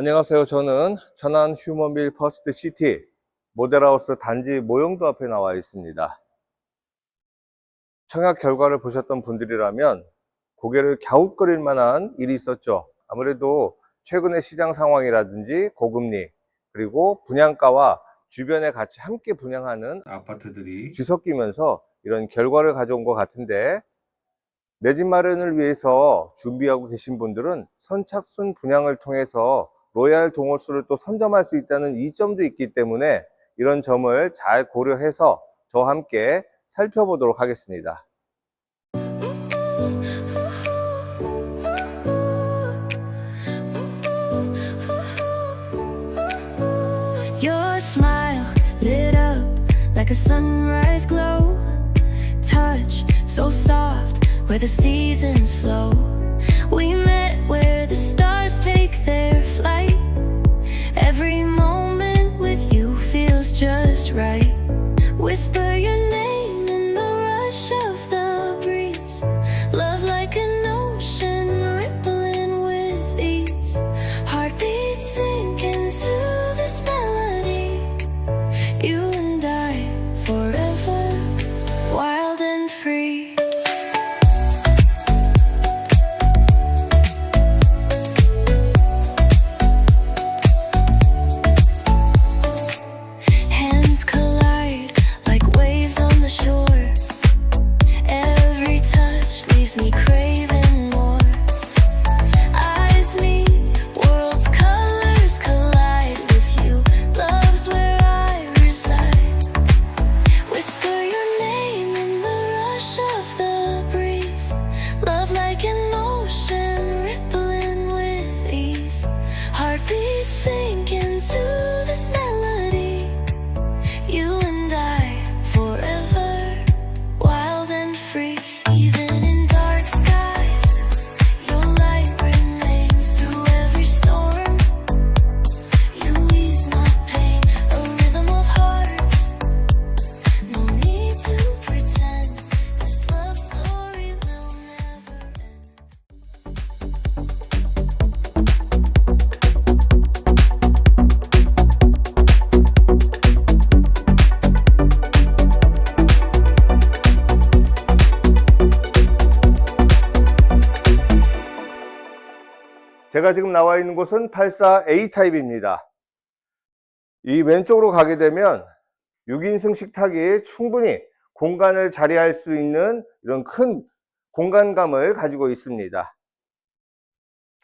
안녕하세요. 저는 천안 휴먼빌 퍼스트 시티 모델하우스 단지 모형도 앞에 나와 있습니다. 청약 결과를 보셨던 분들이라면 고개를 갸웃거릴 만한 일이 있었죠. 아무래도 최근의 시장 상황이라든지 고금리 그리고 분양가와 주변에 같이 함께 분양하는 아파트들이 뒤섞이면서 이런 결과를 가져온 것 같은데 내 집 마련을 위해서 준비하고 계신 분들은 선착순 분양을 통해서 로얄 동호수를 또 선점할 수 있다는 이점도 있기 때문에 이런 점을 잘 고려해서 저와 함께 살펴보도록 하겠습니다. Every moment with you feels just right. Whisper your name 제가 지금 나와 있는 곳은 84A 타입입니다. 이 왼쪽으로 가게 되면 6인승 식탁이 충분히 공간을 자리할 수 있는 이런 큰 공간감을 가지고 있습니다.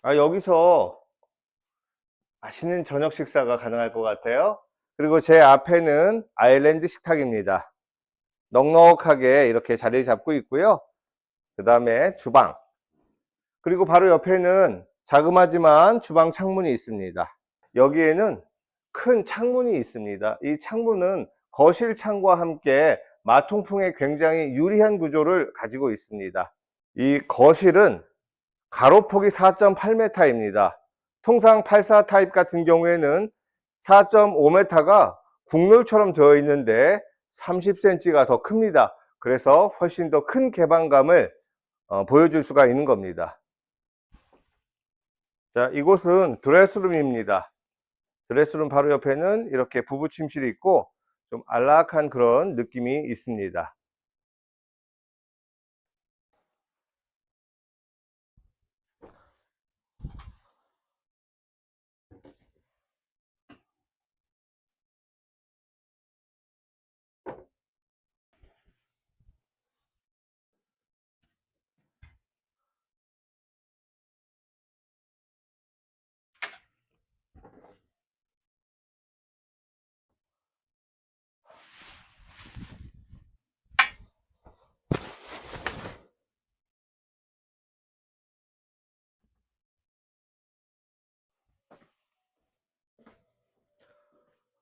아, 여기서 맛있는 저녁 식사가 가능할 것 같아요. 그리고 제 앞에는 아일랜드 식탁입니다. 넉넉하게 이렇게 자리를 잡고 있고요. 그 다음에 주방. 그리고 바로 옆에는 자그마지만 주방 창문이 있습니다. 여기에는 큰 창문이 있습니다. 이 창문은 거실 창과 함께 마통풍에 굉장히 유리한 구조를 가지고 있습니다. 이 거실은 가로폭이 4.8m입니다. 통상 84 타입 같은 경우에는 4.5m가 국룰처럼 되어 있는데 30cm가 더 큽니다. 그래서 훨씬 더 큰 개방감을 어, 보여줄 수가 있는 겁니다. 자, 이곳은 드레스룸입니다. 드레스룸 바로 옆에는 이렇게 부부 침실이 있고 좀 안락한 그런 느낌이 있습니다.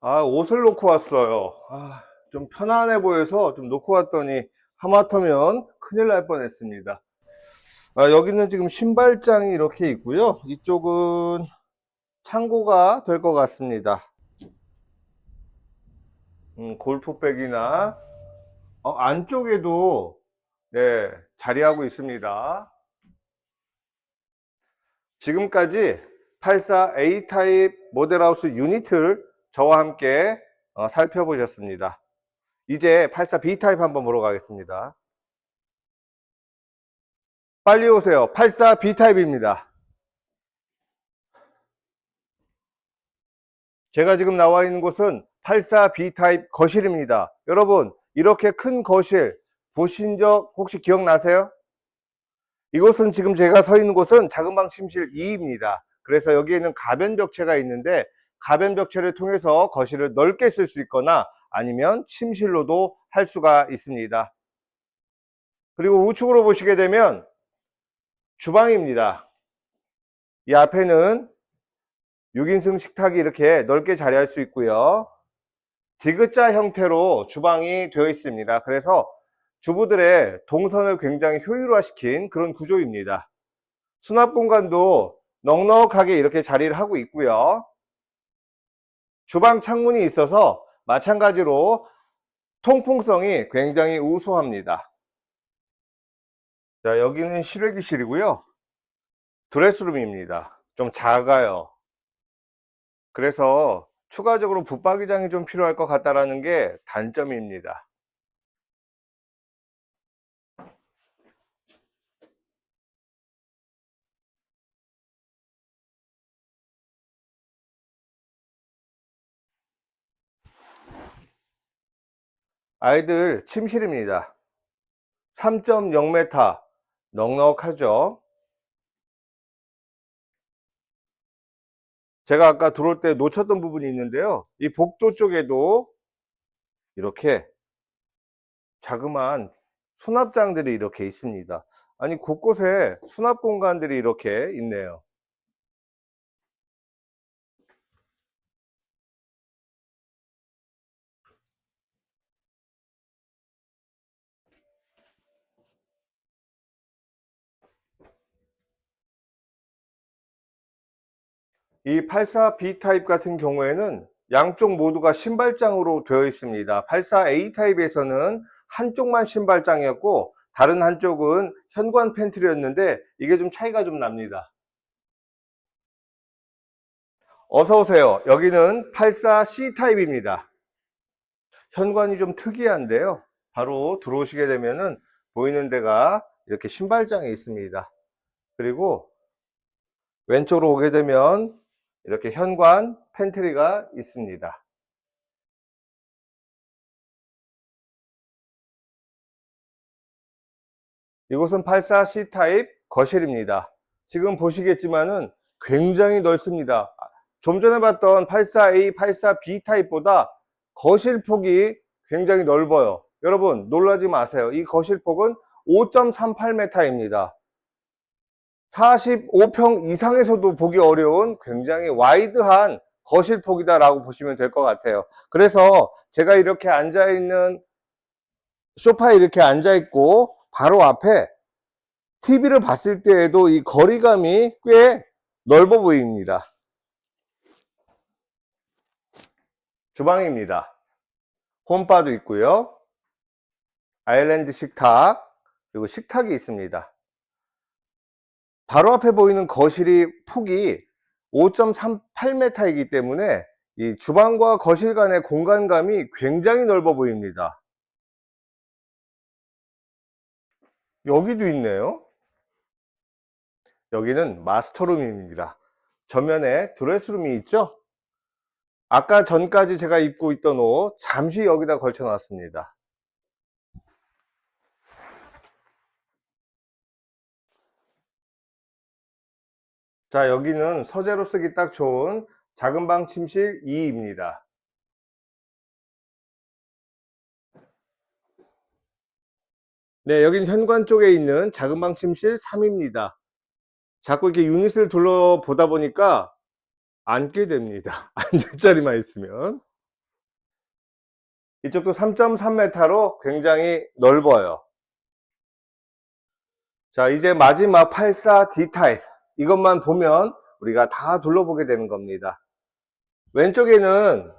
아, 옷을 놓고 왔어요. 아, 좀 편안해 보여서 좀 놓고 왔더니 하마터면 큰일 날 뻔했습니다. 아, 여기는 지금 신발장이 이렇게 있고요. 이쪽은 창고가 될 것 같습니다. 음, 골프백이나 어, 안쪽에도 네, 자리하고 있습니다. 지금까지 84A 타입 모델하우스 유니트를 저와 함께 어, 살펴보셨습니다. 이제 84B 타입 한번 보러 가겠습니다. 빨리 오세요. 84B 타입입니다. 제가 지금 나와 있는 곳은 84B 타입 거실입니다. 여러분, 이렇게 큰 거실 보신 적 혹시 기억나세요? 이곳은 지금 제가 서 있는 곳은 작은 방 침실 2입니다. 그래서 여기에는 가변 적체가 있는데 가변적체를 통해서 거실을 넓게 쓸 수 있거나 아니면 침실로도 할 수가 있습니다. 그리고 우측으로 보시게 되면 주방입니다. 이 앞에는 6인승 식탁이 이렇게 넓게 자리할 수 있고요. 디귿자 형태로 주방이 되어 있습니다. 그래서 주부들의 동선을 굉장히 효율화시킨 그런 구조입니다. 수납 공간도 넉넉하게 이렇게 자리를 하고 있고요. 주방 창문이 있어서 마찬가지로 통풍성이 굉장히 우수합니다. 자, 여기는 실외기실이고요. 드레스룸입니다. 좀 작아요. 그래서 추가적으로 붙박이장이 좀 필요할 것 같다라는 게 단점입니다. 아이들 침실입니다. 3.0m 넉넉하죠. 제가 아까 들어올 때 놓쳤던 부분이 있는데요. 이 복도 쪽에도 이렇게 자그마한 수납장들이 이렇게 있습니다. 아니 곳곳에 수납 공간들이 이렇게 있네요. 이 84B 타입 같은 경우에는 양쪽 모두가 신발장으로 되어 있습니다. 84A 타입에서는 한쪽만 신발장이었고 다른 한쪽은 현관 팬트리였는데 이게 좀 차이가 좀 납니다. 어서 오세요. 여기는 84C 타입입니다. 현관이 좀 특이한데요. 바로 들어오시게 되면은 보이는 데가 이렇게 신발장이 있습니다. 그리고 왼쪽으로 오게 되면 이렇게 현관 팬트리가 있습니다. 이곳은 84C 타입 거실입니다. 지금 보시겠지만은 굉장히 넓습니다. 좀 전에 봤던 84A, 84B 타입보다 거실 폭이 굉장히 넓어요. 여러분 놀라지 마세요. 이 거실 폭은 5.38m입니다. 45평 이상에서도 보기 어려운 굉장히 와이드한 거실 폭이다라고 보시면 될 것 같아요. 그래서 제가 이렇게 앉아 있는 소파에 이렇게 앉아 있고 바로 앞에 TV를 봤을 때에도 이 거리감이 꽤 넓어 보입니다. 주방입니다. 홈바도 있고요. 아일랜드 식탁, 그리고 식탁이 있습니다. 바로 앞에 보이는 거실이 폭이 5.38m이기 때문에 이 주방과 거실 간의 공간감이 굉장히 넓어 보입니다. 여기도 있네요. 여기는 마스터룸입니다. 전면에 드레스룸이 있죠? 아까 전까지 제가 입고 있던 옷 잠시 여기다 걸쳐 놨습니다. 자, 여기는 서재로 쓰기 딱 좋은 작은 방 침실 2입니다. 네, 여긴 현관 쪽에 있는 작은 방 침실 3입니다. 자꾸 이렇게 유닛을 둘러보다 보니까 앉게 됩니다. 앉을 자리만 있으면. 이쪽도 3.3m로 굉장히 넓어요. 자, 이제 마지막 84D 타입. 이것만 보면 우리가 다 둘러보게 되는 겁니다. 왼쪽에는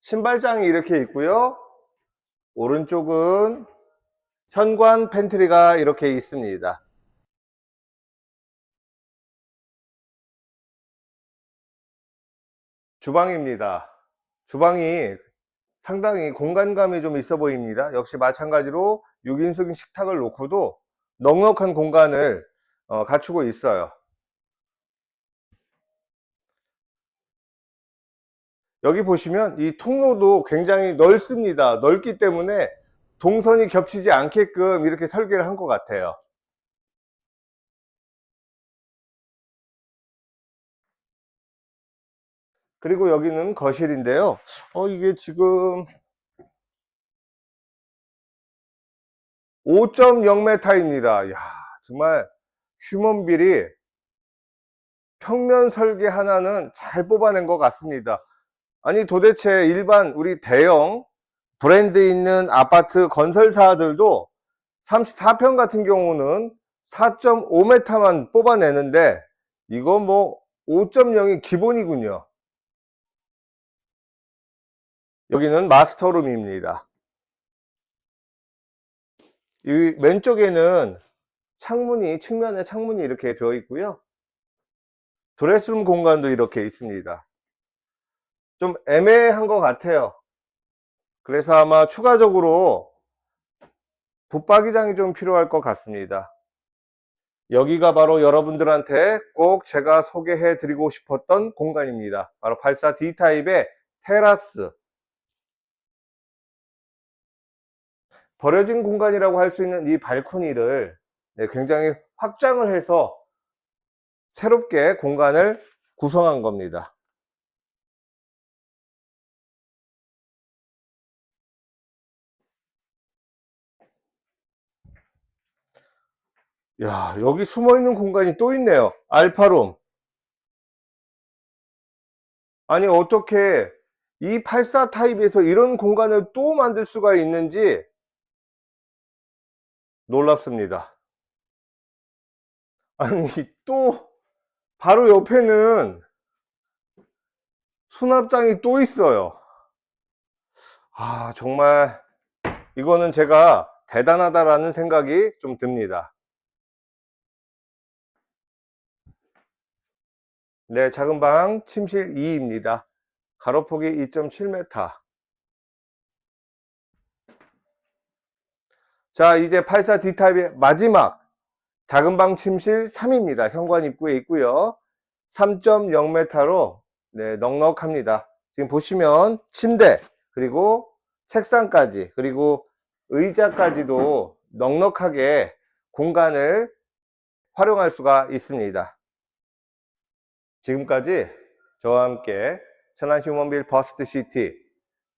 신발장이 이렇게 있고요. 오른쪽은 현관 팬트리가 이렇게 있습니다. 주방입니다. 주방이 상당히 공간감이 좀 있어 보입니다. 역시 마찬가지로 6인승 식탁을 놓고도 넉넉한 공간을 어, 갖추고 있어요. 여기 보시면 이 통로도 굉장히 넓습니다. 넓기 때문에 동선이 겹치지 않게끔 이렇게 설계를 한 것 같아요. 그리고 여기는 거실인데요. 어, 이게 지금 5.0m입니다. 야, 정말 휴먼빌이 평면 설계 하나는 잘 뽑아낸 것 같습니다. 아니 도대체 일반 우리 대형 브랜드 있는 아파트 건설사들도 34평 같은 경우는 4.5m만 뽑아내는데 이거 뭐 5.0이 기본이군요. 여기는 마스터룸입니다. 이 왼쪽에는 창문이 측면에 창문이 이렇게 되어 있고요. 드레스룸 공간도 이렇게 있습니다. 좀 애매한 것 같아요. 그래서 아마 추가적으로 붙박이장이 좀 필요할 것 같습니다. 여기가 바로 여러분들한테 꼭 제가 소개해 드리고 싶었던 공간입니다. 바로 84D 타입의 테라스. 버려진 공간이라고 할 수 있는 이 발코니를 네, 굉장히 확장을 해서 새롭게 공간을 구성한 겁니다. 야, 여기 숨어 있는 공간이 또 있네요. 알파룸. 아니, 어떻게 이 84 타입에서 이런 공간을 또 만들 수가 있는지 놀랍습니다. 아니, 또 바로 옆에는 수납장이 또 있어요. 아, 정말 이거는 제가 대단하다라는 생각이 좀 듭니다. 네, 작은 방 침실 2입니다. 가로폭이 2.7m. 자, 이제 84D 타입의 마지막 작은 방 침실 3입니다. 현관 입구에 있고요. 3.0m로 네, 넉넉합니다. 지금 보시면 침대 그리고 책상까지 그리고 의자까지도 넉넉하게 공간을 활용할 수가 있습니다. 지금까지 저와 함께 천안 휴먼빌 버스트 시티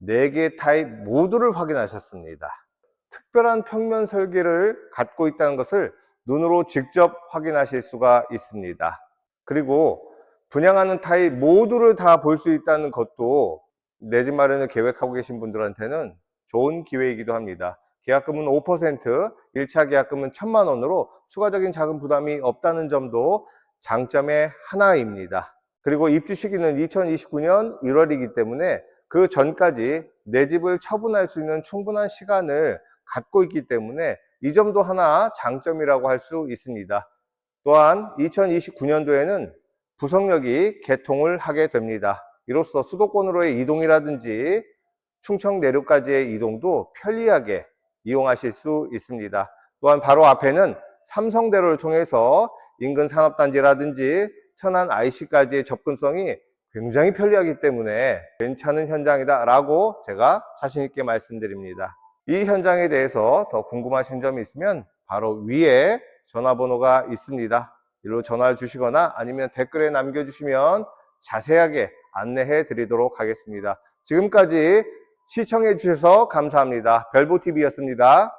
4개 타입 모두를 확인하셨습니다. 특별한 평면 설계를 갖고 있다는 것을 눈으로 직접 확인하실 수가 있습니다. 그리고 분양하는 타입 모두를 다 볼 수 있다는 것도 내 집 마련을 계획하고 계신 분들한테는 좋은 기회이기도 합니다. 계약금은 5%, 1차 계약금은 1000만 원으로 추가적인 자금 부담이 없다는 점도 장점의 하나입니다. 그리고 입주 시기는 2029년 1월이기 때문에 그 전까지 내 집을 처분할 수 있는 충분한 시간을 갖고 있기 때문에 이 점도 하나 장점이라고 할 수 있습니다. 또한 2029년도에는 부석역이 개통을 하게 됩니다. 이로써 수도권으로의 이동이라든지 충청 내륙까지의 이동도 편리하게 이용하실 수 있습니다. 또한 바로 앞에는 삼성대로를 통해서 인근 산업단지라든지 천안 IC까지의 접근성이 굉장히 편리하기 때문에 괜찮은 현장이다 라고 제가 자신있게 말씀드립니다. 이 현장에 대해서 더 궁금하신 점이 있으면 바로 위에 전화번호가 있습니다. 이로 전화를 주시거나 아니면 댓글에 남겨주시면 자세하게 안내해 드리도록 하겠습니다. 지금까지 시청해 주셔서 감사합니다. 별보TV였습니다.